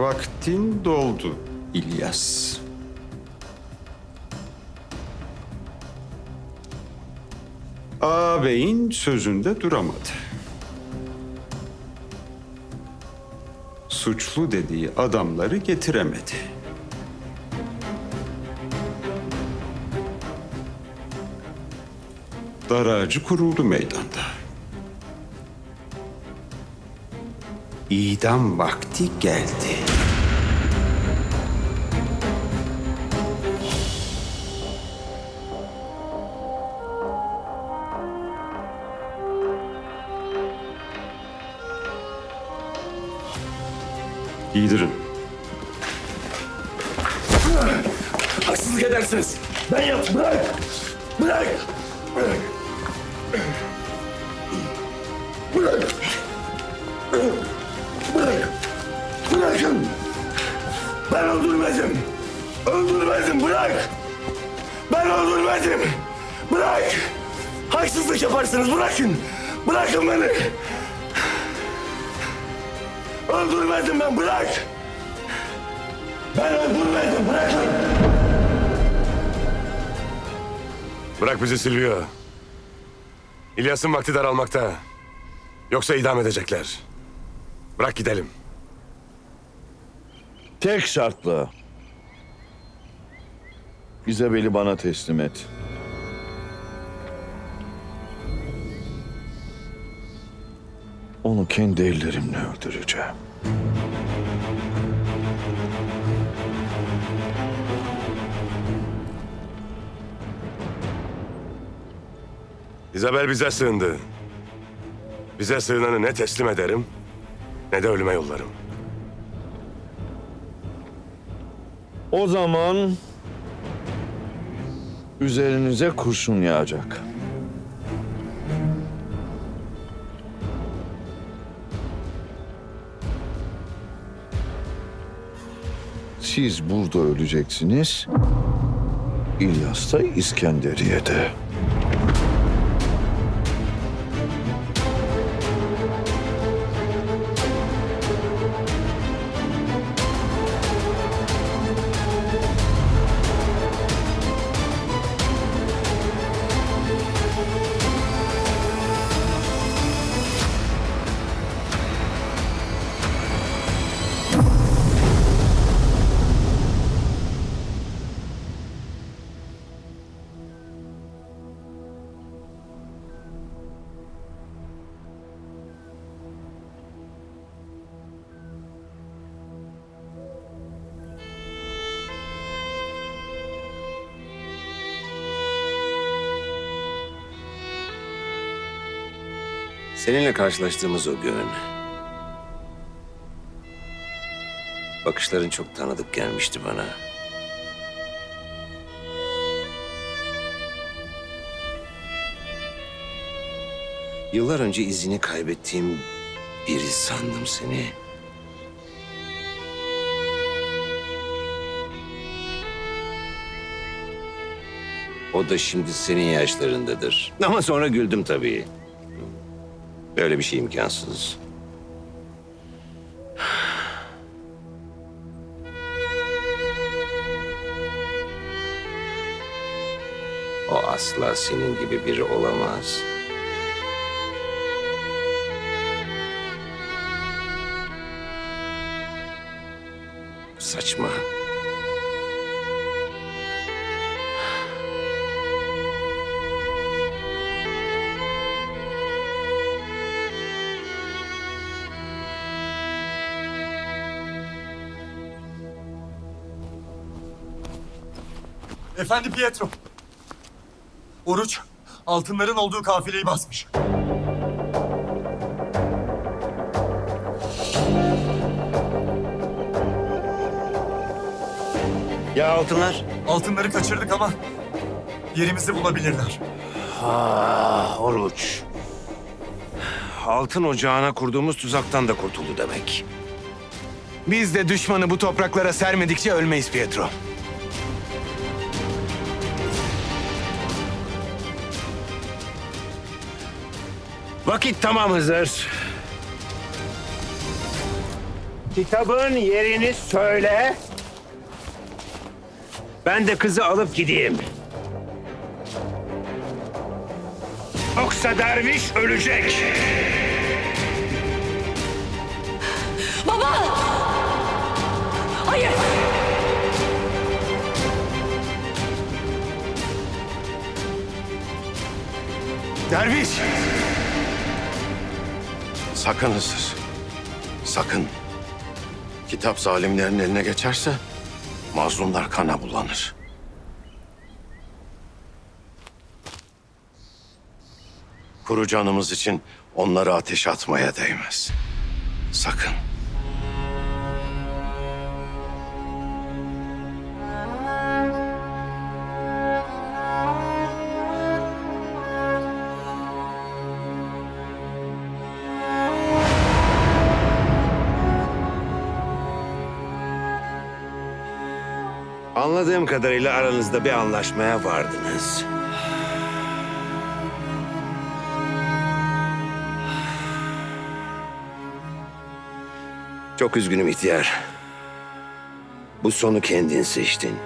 Vaktin doldu İlyas. Ağabeyin sözünde duramadı. Suçlu dediği adamları getiremedi. Dar ağacı kuruldu meydanda. İdam vakti geldi. Giydirin. Haksızlık edersiniz. Ben yap. Bırak. Bırak. Bırak. Bırak. Bırak. Bırakın. Ben öldürmedim. Öldürmedim. Bırak. Ben öldürmedim. Bırak. Haksızlık yaparsınız. Bırakın. Bırakın beni. Öldürmedim ben. Bırak. Ben öldürmedim. Bırakın. Bırak bizi Silvio. İlyas'ın vakti daralmakta. Yoksa idam edecekler. Bırak gidelim. Tek şartla. İzabel'i bana teslim et. Onu kendi ellerimle öldüreceğim. İzabel bize sığındı. Bize sığınanı ne teslim ederim ne de ölüme yollarım. O zaman üzerinize kurşun yağacak. Siz burada öleceksiniz. İlyas da İskenderiye'de. Seninle karşılaştığımız o gün... Bakışların çok tanıdık gelmişti bana. Yıllar önce izini kaybettiğim biri sandım seni. O da şimdi senin yaşlarındadır. Ama sonra güldüm tabii. Böyle bir şey imkansız. O asla senin gibi biri olamaz. Efendi Pietro. Oruç altınların olduğu kafileyi basmış. Ya altınlar? Altınları kaçırdık ama yerimizi bulabilirler. Ah Oruç. Altın ocağına kurduğumuz tuzaktan da kurtuldu demek. Biz de düşmanı bu topraklara sermedikçe ölmeyiz Pietro. Vakit tamam Hızır. Kitabın yerini söyle. Ben de kızı alıp gideyim. Yoksa derviş ölecek. Baba! Hayır! Derviş! Sakın Hızır. Sakın. Kitap zalimlerin eline geçerse mazlumlar kana bulanır. Kuru canımız için onları ateşe atmaya değmez. Sakın. Anladığım kadarıyla aranızda bir anlaşmaya vardınız. Çok üzgünüm ihtiyar. Bu sonu kendin seçtin.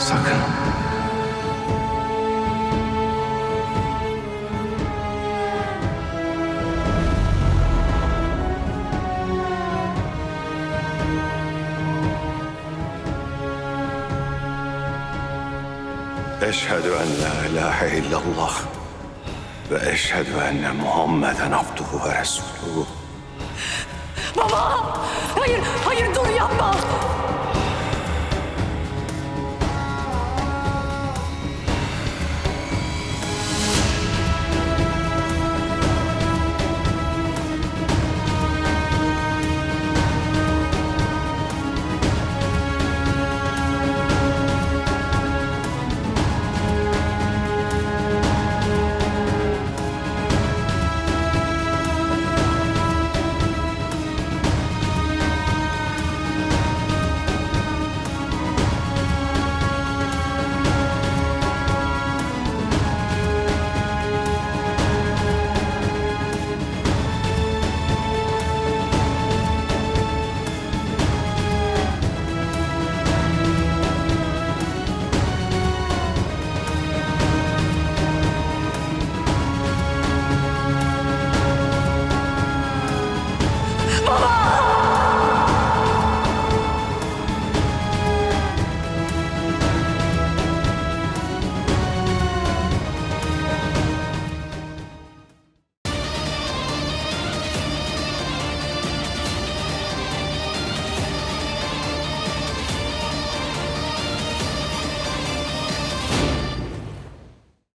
Sakın. Eşhedü en la ilahe illallah ve eşhedü enne Muhammeden abduhu ve resuluhu. Baba! Hayır, hayır dur yapma!